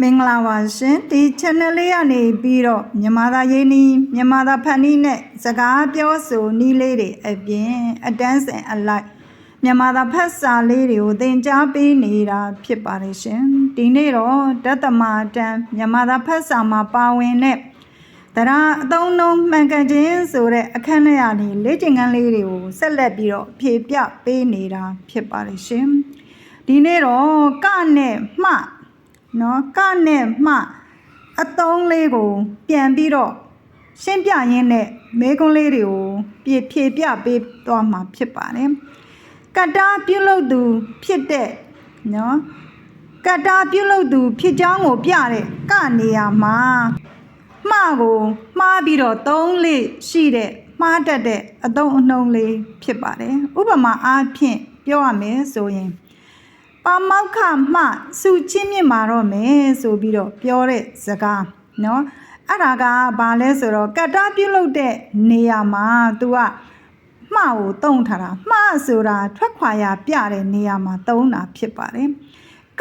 မင်္ဂလာပါရှင်ဒီ channel လေးကနေပြီးတော့မြန်မာသားရေးနီးမြန်မာသားဖန်နီးနဲ့စကားပြောဆိုနီးလေးတွေအပြင်အတန်းစင်အလိုက်မြန်မာသားဖတ်စာလေးတွေကိုသင်ကြားပေးနေတာဖြစ်ပါတယ်ရှင်ဒီနေ့တော့တသမတန်မြန်မာသားဖတ်စာမှာပါဝင်တဲ့တရားအသုံးနှုန်းမှန်ကန်ခြင်းဆိုတဲ့အခန်းထဲကနေလေ့ကျင့်ခန်းလေးတွေကိုဆက်လက်ပြီးတော့ဖြည့်ပြပေးနေတာဖြစ်ပါတယ်ရှင်ဒီနေ့တော့ကနဲ့မှ နော်ကနဲ့မှအတုံးလေးကို ပြန်ပြီးတော့ရှင်းပြရင်းနဲ့မေကွန်းလေးတွေကိုပြဖြေပြပေးသွားမှာဖြစ်ပါတယ်ကတ္တာပြုလုပ်သူဖြစ်တဲ့နော်ကတ္တာပြုလုပ်သူဖြစ်ကြောင်းကိုပြတဲ့ကနေရာမှာမှားကိုမှားပြီးတော့သုံးလေးရှိတဲ့မှားတတ်တဲ့အတုံးအနှုံးလေးဖြစ်ပါတယ်ဥပမာအားဖြင့်ပြောရမယ်ဆိုရင် ပါမောက္ခမှစုချင်းမြင့်มาတော့မယ်ဆိုပြီးတော့ပြောတဲ့စကားเนาะအဲ့ဒါကဘာလဲဆိုတော့ကတ္တပြုလုပ်တဲ့နေရာမှာ तू ကမှားကိုတုံးထားတာမှားဆိုတာထွက်ခွာရပြတဲ့နေရာမှာတုံးတာဖြစ်ပါတယ်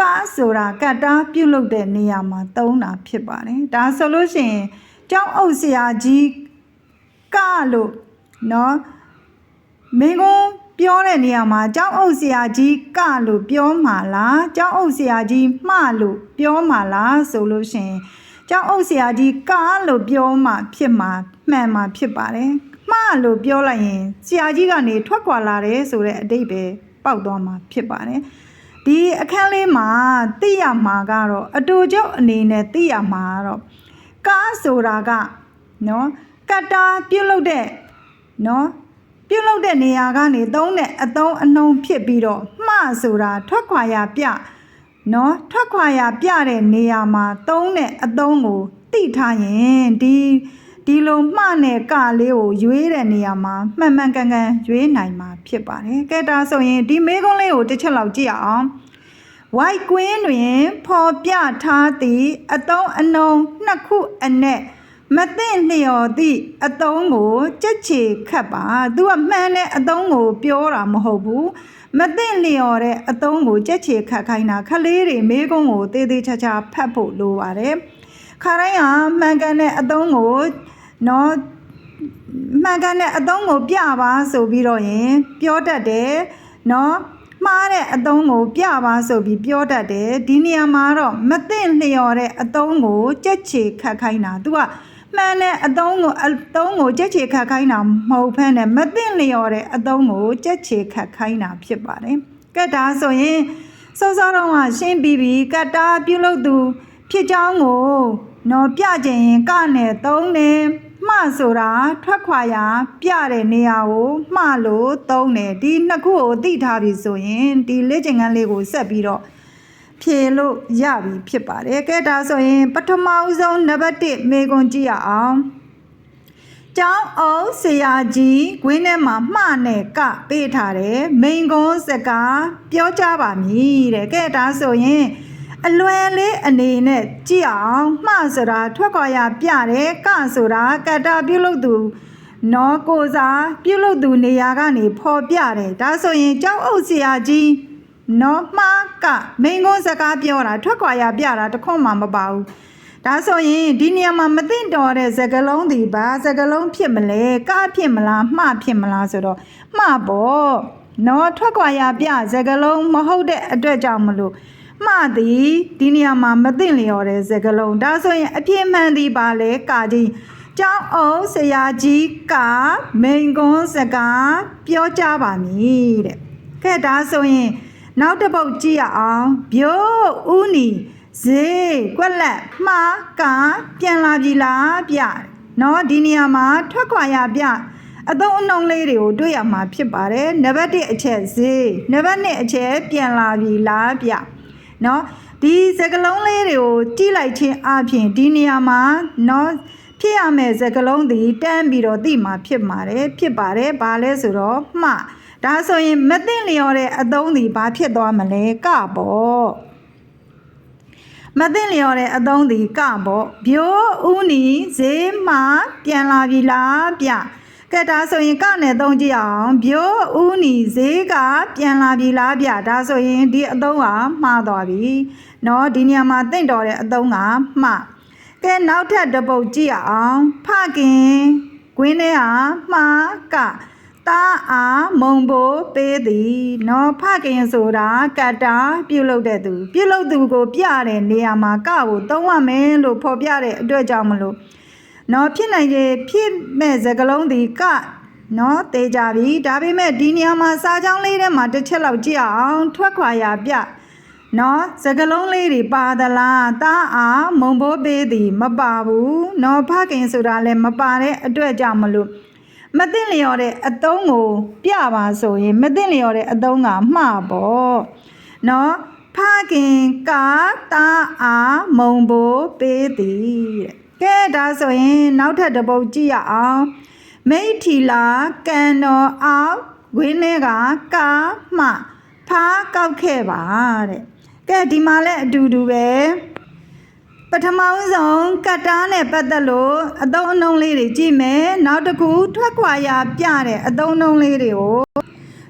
ကားဆိုတာကတ္တပြုလုပ်တဲ့နေရာမှာတုံးတာဖြစ်ပါတယ်ဒါဆိုလို့ရှိရင်ကျောင်းအုပ်ဆရာကြီးကလို့เนาะ မင်းကုန်း ပြောတဲ့နေရာမှာကျောင်းအုပ်ဆရာကြီးကလို့ပြောမှာလားကျောင်းအုပ်ဆရာကြီးမှလို့ပြောမှာလားဆိုလို့ရှရင်ကျောင်းအုပ်ဆရာကြီးကလို့ပြောမှဖြစ်မှာမှန်မှာဖြစ်ပါတယ်မှားလို့ပြောလိုက်ရင်ဆရာကြီးကနေထွက်ခွာလာတယ်ဆိုတဲ့အတိတ်ပဲပေါက်သွားမှာဖြစ်ပါတယ်ဒီအခန်းလေးမှာသိရမှာကတော့အတူကျုပ်အနေနဲ့သိရမှာကတော့ကားဆိုတာကနော်ကတ္တာပြုတ်လို့တဲ့နော် ပြုတ်လုတဲ့နေရာကနေသုံးတဲ့အသုံးအနှုံးဖြစ်ပြီးတော့မှားဆိုတာထွက်ခွာရပြနော်ထွက်ခွာရပြတဲ့နေရာမှာသုံးတဲ့အသုံးကိုတိထားရင်ဒီဒီလိုမှားနဲ့ကလေးကိုရွေးတဲ့နေရာမှာမှန်မှန်ကန်ကန်ရွေးနိုင်မှာဖြစ်ပါတယ်ကဲဒါဆိုရင်ဒီမေးခွန်းလေးကိုတစ်ချက်လောက်ကြည့်အောင် white queen တွင်ဖော်ပြထားသည့်အသုံးအနှုံးနှစ်ခုအနက် မသိလျော်သည့်အသုံးကိုကြက်ချေခတ်ပါသူကမှန်တဲ့အသုံးကိုပြောတာမဟုတ်ဘူးမသိလျော်တဲ့အသုံးကိုကြက်ချေခတ်ခိုင်းတာခလေးတွေမေးခွန်းကိုတေးသေးချာချာဖတ်ဖို့လိုပါတယ်ခါတိုင်းကမှန်ကန်တဲ့အသုံးကိုနော်မှန်ကန်တဲ့အသုံးကိုပြပါဆိုပြီးတော့ရင်ပြောတတ်တယ်နော်မှားတဲ့အသုံးကိုပြပါဆိုပြီးပြောတတ်တယ်ဒီနေရာမှာတော့မသိလျော်တဲ့အသုံးကိုကြက်ချေခတ်ခိုင်းတာ तू က မှန်တဲ့အသုံးကိုအသုံးကိုကြက်ချေခတ်ခိုင်းတာမဟုတ်ဖ ೇನೆ မသိလျော်တဲ့အသုံးကိုကြက်ချေခတ်ခိုင်းတာဖြစ်ပါတယ်ကဲဒါဆိုရင်စောစောတော့ကရှင်းပြီးပြီကတ္တာပြုလုပ်သူ ဖြစ်ကြောင်းကိုနော်ပြကြရင်ကနဲ့သုံးတယ်မှဆိုတာထွက်ခွာရပြတဲ့နေရာကိုမှလို့သုံးတယ်ဒီနှစ်ခုကိုသိထားပြီဆိုရင်ဒီလေ့ကျင့်ခန်းလေးကိုဆက်ပြီးတော့ ဖြေလို့ရပြီဖြစ်ပါတယ်ကဲဒါဆိုရင်ပထမဦးဆုံးနံပါတ်1မေကွန်ကြည့်ရအောင်ကျောင်းအောင်ဆရာကြီးဂွင်းထဲမှာမှနဲ့ကပေးထားတယ်မိန်ကွန်းစကားပြောကြပါမည်တဲ့ကဲဒါဆိုရင်အလွယ်လေးအနေနဲ့ကြည့်အောင်မှဆိုတာထွက်ခွာရပြတယ်ကဆိုတာကတ္တပြုတ်လို့သူနော်ကိုစားပြုတ်လို့သူနေရာကနေဖော်ပြတယ်ဒါဆိုရင်ကျောင်းအုပ်ဆရာကြီး နော်မှားကမိန်ကုန်းစကားပြောတာထွက်ခွာရပြတာတခွန်းမှမပါဘူးဒါဆိုရင်ဒီနေရာမှာမသိတော်တဲ့စကလုံးဒီဘာစကလုံးဖြစ်မလဲကဖြစ်မလားမှားဖြစ်မလားဆိုတော့မှားပေါ့နော်ထွက်ခွာရပြစကလုံးမဟုတ်တဲ့အတွက်ကြောင့်မလို့မှသည်ဒီနေရာမှာမသိလျော်တဲ့စကားလုံးဒါဆိုရင်အပြည့်မှန်သည်ပါလေကာကြီးကျောင်းအောင်ဆရာကြီးကမိန်ကွန်းစကားပြောကြပါမည်တဲ့ကဲဒါဆိုရင် နောက်တစ်ပုတ်ကြည့်ရအောင်ပြို့ဥနီဈေးကွက်လက်မှားကပြန်လာပြီလားဗျနော်ဒီနေရာမှာထွက်ခွာရဗျအသုံးအနှုန်းလေးတွေကိုတွေ့ရမှာဖြစ်ပါတယ်နံပါတ်1အချက်ဈေးနံပါတ်2အချက်ပြန်လာပြီလားဗျနော်ဒီစကလုံးလေးတွေကိုကြည့်လိုက်ခြင်းအပြင်ဒီနေရာမှာနော်ဖြစ်ရမယ့်စကလုံးတွေတန်းပြီးတော့သိမှာဖြစ်ပါတယ်ဖြစ်ပါတယ်ဘာလဲဆိုတော့မှား ဒါဆိုရင်မသိလျော်တဲ့အသုံးဒီဘာဖြစ်သွားမလဲကပေါ့မသိလျော်တဲ့အသုံးဒီကပေါ့ဘိုးဦးနီဈေးမှပြန်လာပြီလားဗျ ကဲဒါဆိုရင်ကနဲ့သုံးကြည့်အောင်ဘိုးဦးနီဈေးကပြန်လာပြီလားဗျဒါဆိုရင်ဒီအသုံးကမှားသွားပြီเนาะဒီနေရာမှာတင့်တော်တဲ့အသုံးကမှားကဲနောက်ထပ်တစ်ပုတ်ကြည့်အောင်ဖခင်ကွင်းထဲဟာမှားက တာအားမုံဘိုးပေးသည်နော်ဖခင်ဆိုတာကတာပြုတ်လုတဲ့သူပြုတ်လုသူကိုပြတဲ့နေရာမှာကကိုသုံးရမယ်လို့ဖော်ပြတဲ့အတွက်ကြောင့်မလို့နော်ဖြစ်နိုင်ရေဖြစ်မဲ့စကလုံးဒီကနော်တေးကြပြီဒါပေမဲ့ဒီနေရာမှာစာချောင်းလေးထဲမှာတစ်ချက်လောက်ကြည့်အောင်ထွက်ခွာရပြနော်စကလုံးလေးတွေပါသလားတာအားမုံဘိုးပေးသည် မပါဘူးနော်ဖခင်ဆိုတာလည်းမပါတဲ့အတွက်ကြောင့်မလို့ မသိလျော်တဲ့အတုံးကိုပြပါဆိုရင်မသိလျော်တဲ့အတုံးကမှားပေါ့နော်ဖခင်ကတားအားမုံဘိုးပေးသည်တဲ့ကဲဒါဆိုရင် နောက်ထပ်တစ်ပုတ်ကြည့်ရအောင်မိထီလာကန်တော်အောင်ဝင်းထဲကကာမှဖားကောက်ခဲ့ပါတဲ့ကဲဒီမှာလည်းအတူတူပဲ ပထမဆုံးကတ်တားနဲ့ပတ်သက်လို့အသုံးအနှုန်းလေးတွေကြည့်မယ်နောက်တစ်ခုထွက်ခွာရပြတဲ့အသုံးအနှုန်းလေးတွေကို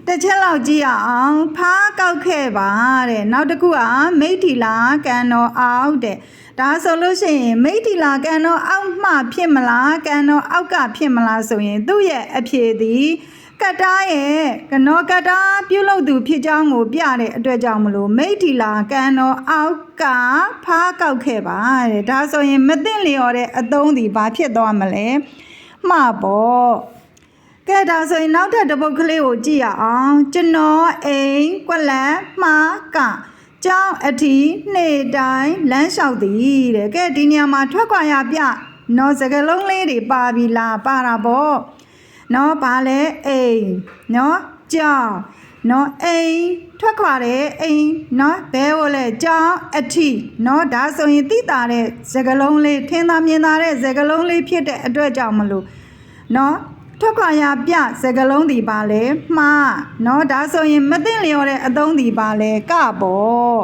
တစ်ချက်လောက်ကြည့်ရအောင်ဖားကောက်ခဲ့ပါတဲ့နောက်တစ်ခုကမိထီလာကန်တော်အောင်တဲ့ဒါဆိုလို့ရှိရင်မိတ္တိလာကံတော့အောက်မှဖြစ်မလားကံတော့အောက်ကဖြစ်မလားဆိုရင်သူ့ရဲ့အဖြေသည် ကတ္တားရဲ့ကနောကတ္တားပြုတ်လို့သူဖြစ်ကြောင်းကိုပြတဲ့အတွက်ကြောင့်မလို့မိတ္တိလာကံတော့အောက်ကဖားကောက်ခဲ့ပါတဲ့ဒါဆိုရင်မသိလျော်တဲ့အသုံးဒီဘာဖြစ်သွားမလဲမှားပေါ့ကဲဒါဆိုရင်နောက်ထပ်တစ်ပုတ်ကလေးကိုကြည့်ရအောင်ကျွန်တော်အိမ်ကွက်လက်မှားကကြောင်းအထီနေ့တိုင်းလမ်းလျှောက်သည်တဲ့ကဲဒီနေရာမှာထွက်ခွာရပြနော်စကလုံးလေးတွေပါပြီလားပါတာပေါ့ နော်ဘာလဲအိမ်နော်ကြောင်နော်အိမ်ထွက်ခွာတယ်အိမ်နော်ဘဲကိုလဲကြောင်အထိနော်ဒါဆိုရင်တိတာတဲ့စကလုံးလေးထင်းသားမြင်သားတဲ့စကလုံးလေးဖြစ်တဲ့အတွက်ကြောင့်မလို့နော်ထွက်ခွာရပြစကလုံးဒီပါလဲမှားနော်ဒါဆိုရင်မသိလျော်တဲ့အသုံးဒီပါလဲကပေါ့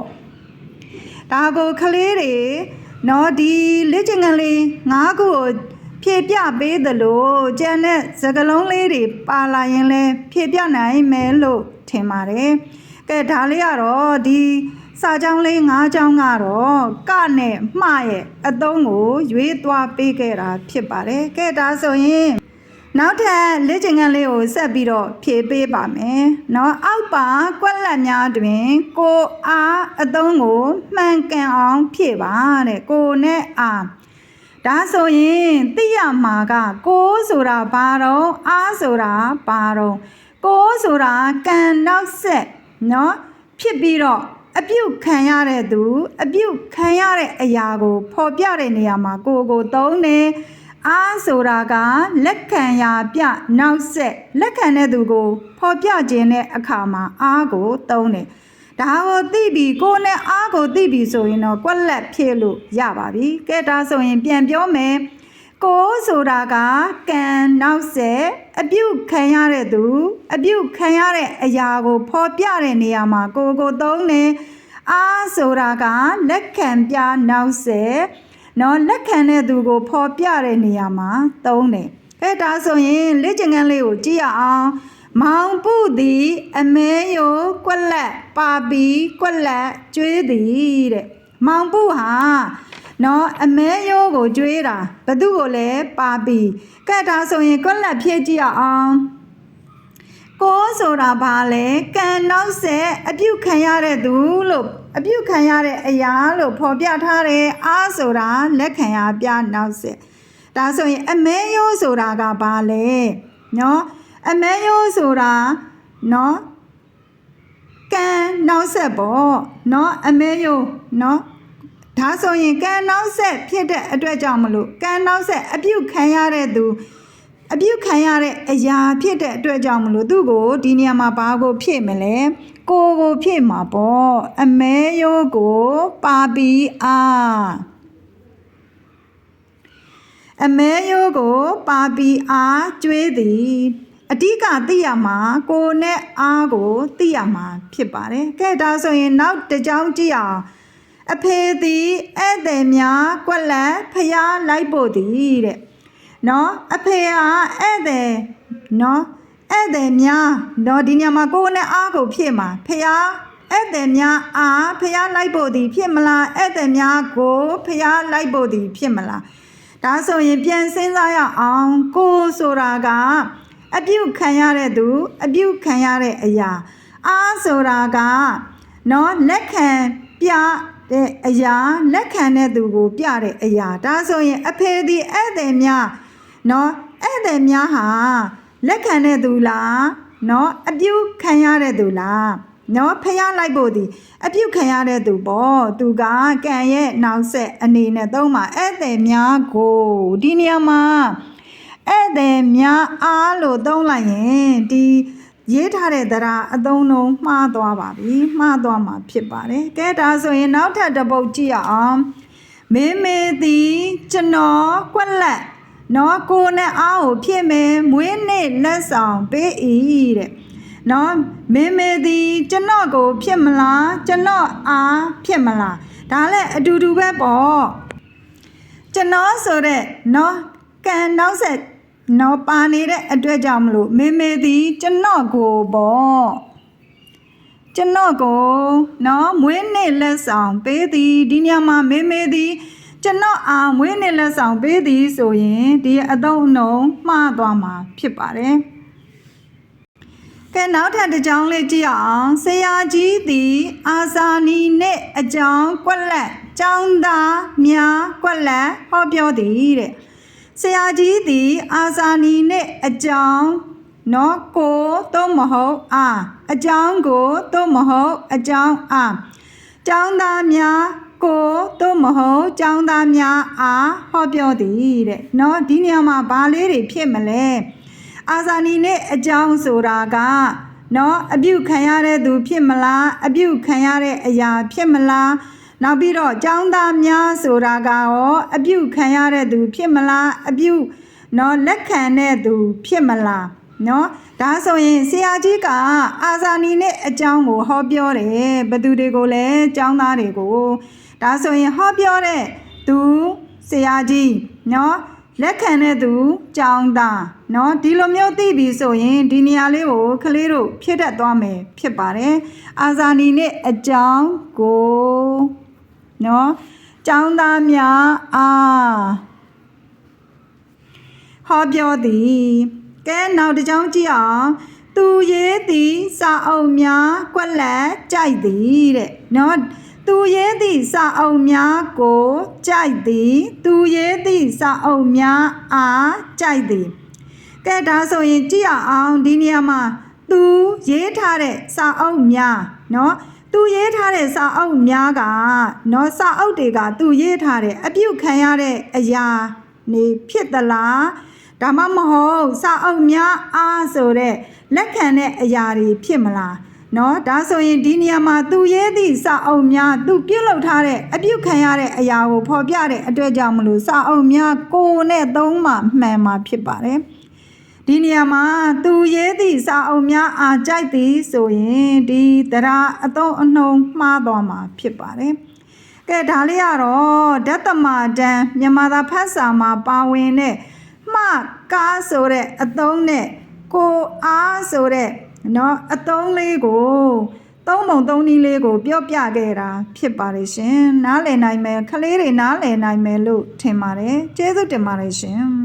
ဒါကိုကလေးတွေနော်ဒီလက်ချင်ကလေး၅ခုကို ဖြည့်ပြပေးသလိုကျန်တဲ့စကလုံးလေးတွေပါလာရင်လဲဖြည့်ပြနိုင်မယ်လို့ထင်ပါတယ်ကဲဒါလေးကတော့ဒီစာကြောင်းလေး၅ကြောင်းကတော့ကနဲ့မှရဲ့အသုံးကိုရွေးသွားပေးခဲ့တာဖြစ်ပါတယ်ကဲဒါဆိုရင်နောက်ထပ်လက်ကျင်ကန်းလေးကိုဆက်ပြီးတော့ဖြည့်ပေးပါမယ်။နော်အောက်ပါကွက်လက်များတွင် ကိုအားအသုံးကိုမှန်ကန်အောင်ဖြည့်ပါတဲ့ကိုနဲ့အား ဒါဆိုရင်သိရမှာကကိုဆိုတာဘာတော့အားဆိုတာဘာတော့ကိုဆိုတာကံနောက်ဆက်နော်ဖြစ်ပြီးတော့အပြုတ်ခံရတဲ့သူ အပြုတ်ခံရတဲ့အရာကိုဖော်ပြတဲ့နေရာမှာကိုကိုသုံးတယ်အားဆိုတာကလက်ခံရာပြနောက်ဆက်လက်ခံတဲ့သူကိုဖော်ပြခြင်းတဲ့အခါမှာအားကိုသုံးတယ်။ ဒါကိုသိပြီကိုယ်နဲ့အားကိုသိပြီဆိုရင်တော့ကွက်လက်ဖြည့်လို့ရပါပြီ။ကဲဒါဆိုရင်ပြန်ပြောမယ်။ကိုဆိုတာကကံနောက်ဆက်အပြုတ်ခံရတဲ့သူ အပြုတ်ခံရတဲ့အရာကိုဖော်ပြတဲ့နေရာမှာကိုကိုသုံးတယ်။အားဆိုတာကလက်ခံပြနောက်ဆက်နော်လက်ခံတဲ့သူကိုဖော်ပြတဲ့နေရာမှာသုံးတယ်။အဲဒါဆိုရင်လက်ကျင်ကန်းလေးကိုကြည့်ရအောင်။ မောင်ပုသည်အမဲယိုကွက်လက်ပါပီကွက်လက်ကျွေးသည်တဲ့။မောင်ပုဟာနော်အမဲယိုကိုကျွေးတာဘသူကိုလဲပါပီကဲဒါဆိုရင်ကွက်လက်ဖြည့်ကြည့်ရအောင်။ကိုဆိုတာဘာလဲကံနောက်ဆက်အပြုတ်ခံရတဲ့သူလို့အပြုတ်ခံရတဲ့အရာလို့ဖော်ပြထားတယ်အားဆိုတာလက်ခံရပြနောက်ဆက်ဒါဆိုရင်အမဲရိုးဆိုတာကဘာလဲနော် အမဲရိုးဆိုတာနော်ကံနောက်ဆက်ပေါ့နော်အမဲရိုးနော်ဒါဆိုရင်ကံနောက်ဆက်ဖြစ်တဲ့အတွက်ကြောင့်မလို့ကံနောက်ဆက်အပြုတ်ခံရတဲ့သူအပြုတ်ခံရတဲ့အရာဖြစ်တဲ့အတွက်ကြောင့်မလို့သူ့ကိုဒီနေရာမှာဘာကိုဖြည့်မလဲကိုကိုဖြည့်မှာပေါ့အမဲရိုးကိုပါပီအားအမဲရိုးကိုပါပီအားကျွေးသည် အဓိကသိရမှာကိုနဲ့အားကိုသိရမှာဖြစ်ပါတယ်ကဲဒါဆိုရင်နောက်တစ်ကြောင်းကြည့်အောင်အဖေသည်ဧည့်သည်များကွက်လက်ဖျားလိုက်ဖို့သည်တဲ့နော်အဖေဟာဧည့်သည်နော်ဧည့်သည်များနော်ဒီညမှာကိုယ်နဲ့အားကိုဖြစ်မှာဖះဧည့်သည်များအားဖះလိုက်ဖို့သည်ဖြစ်မလားဧည့်သည်များကိုဖះလိုက်ဖို့သည်ဖြစ်မလားဒါဆိုရင်ပြန်စဉ်းစားရအောင်ကိုယ်ဆိုတာက အပြုတ်ခံရတဲ့သူ အပြုတ်ခံရတဲ့အရာ အားဆိုတာကနော်လက်ခံပြတဲ့အရာလက်ခံတဲ့သူကိုပြတဲ့အရာဒါဆိုရင်အဖေဒီဧည့်သည်များနော်ဧည့်သည်များဟာလက်ခံတဲ့သူလားနော်အပြုတ်ခံရတဲ့သူလားနော်ဖျားလိုက်ဖို့ဒီအပြုတ်ခံရတဲ့သူပေါ့သူကကံရဲ့နောက်ဆက်အနေနဲ့သုံးပါဧည့်သည်များကိုဒီနေရာမှာ ဧည့်သည်များအားလို့သုံးလိုက်ရင်ဒီရေးထားတဲ့တရားအသုံးလုံးမှားသွားပါပြီမှားသွားမှာဖြစ်ပါတယ်ကဲဒါဆိုရင်နောက်ထပ်တစ်ပုတ်ကြည့်ရအောင်မေမေသည်ကျွန်တော်ကွက်လက်နော်ကိုနဲ့အားကိုဖြစ်မယ်မွေးနေ့လက်ဆောင်ပေး၏တဲ့နော်မေမေသည်ကျွန်တော်ကို ဖြစ်မလားကျွန်တော်အားဖြစ်မလားဒါလည်းအတူတူပဲပေါ့ကျွန်တော်ဆိုတဲ့နော်ကံနောက်ဆက် နော်ပါနေတဲ့အတွက်ကြောင့်မလို့မေမေသည်ကျွန်တော်ကိုပေါ့ကျွန်တော်ကိုနော်မွေးနေ့လက်ဆောင်ပေးသည်ဒီညမှာမေမေသည်ကျွန်တော်အားမွေးနေ့လက်ဆောင်ပေးသည်ဆိုရင်ဒီအသုံးအနှုန်းမှားသွားမှာဖြစ်ပါတယ်ကဲနောက်ထပ်တစ်ကြောင်းလေးကြည့်အောင်ဆရာကြီးသည်အာဇာနီနှင့်အကြောင်းကွက်လက်ကျောင်းသားများကွက်လက်ဟောပြောသည်တဲ့ ဆရာကြီးသည်အာဇာနီနှင့်အကြောင်းနော်ကိုသို့မဟုတ်အာအကြောင်းကိုသို့မဟုတ်အကြောင်းအာကျောင်းသားများကိုသို့မဟုတ်ကျောင်းသားများအားဟောပြောသည်တဲ့နော်ဒီနေရာမှာဘာလေးတွေဖြစ်မလဲအာဇာနီနဲ့အကြောင်းဆိုတာကနော်အပြုတ်ခံရတဲ့သူဖြစ်မလားအပြုတ်ခံရတဲ့အရာဖြစ်မလား နောက်ပြီးတော့ចောင်းသားများဆိုတာကရောအပြုတ်ခံရတဲ့သူဖြစ်မလားအပြုတ်နော်လက်ခံတဲ့သူဖြစ်မလားနော်ဒါဆိုရင်ဆရာကြီးကအာဇာနီနဲ့အကြောင်းကိုဟောပြောတယ်ဘသူတွေကိုလဲចောင်းသားတွေကိုဒါဆိုရင်ဟောပြောတဲ့သူဆရာကြီးနော်လက်ခံတဲ့သူကြောင်းသားเนาะဒီလိုမျိုးသိပြီဆိုရင်ဒီနေရာလေးကိုကလေးတို့ဖြစ်တတ်သွားမယ်ဖြစ်ပါတယ်အာဇာနီနဲ့အကြောင်းကို เนาะကျောင်းသားများအားဟောပြောသည်ကဲနောက်တစ်ကြောင်းကြည့်အောင်သူရေးသည်စာအုပ်များကွက်လက်ကြိုက်သည်တဲ့เนาะသူရေးသည့်စာအုပ်များကိုကြိုက်သည်သူရေးသည့်စာအုပ်များအားကြိုက်သည်ကဲဒါဆိုရင်ကြည့်ရအောင်ဒီနေရာမှာသူရေးထားတဲ့စာအုပ်များเนาะ သူရေးထားတဲ့စာအုပ်များကနော်စာအုပ်တွေကသူရေးထားတဲ့အပြုတ်ခံရတဲ့အရာနေဖြစ်သလားဒါမှမဟုတ်စာအုပ်များအားဆိုတဲ့လက်ခံတဲ့အရာတွေဖြစ်မလားနော်ဒါဆိုရင်ဒီနေရာမှာသူရေးသည့်စာအုပ်များသူပြုတ်လောက်ထားတဲ့အပြုတ်ခံရတဲ့အရာကိုဖော်ပြတဲ့အတွက်ကြောင့်မလို့စာအုပ်များကိုယ်နဲ့သုံးမှမှန်မှဖြစ်ပါတယ်။ ဒီနေရာမှာသူရေးသည့်စာအုပ်များအားကြိုက်သည်ဆိုရင်ဒီတရားအသုံးအနှုန်းမှားသွားမှာဖြစ်ပါတယ်ကဲဒါလေးကတော့ဓတ္တမတန်မြန်မာသာဖတ်စာမှာပါဝင်တဲ့မှကားဆိုတဲ့အသုံးနဲ့ကိုအားဆိုတဲ့နော်အသုံးလေးကိုသုံးပုံသုံးနည်းလေးကို ပြောပြခဲ့တာဖြစ်ပါတယ်ရှင်နားလည်နိုင်မယ်ခလေးတွေနားလည်နိုင်မယ်လို့ထင်ပါတယ်ကျေးဇူးတင်ပါတယ်ရှင်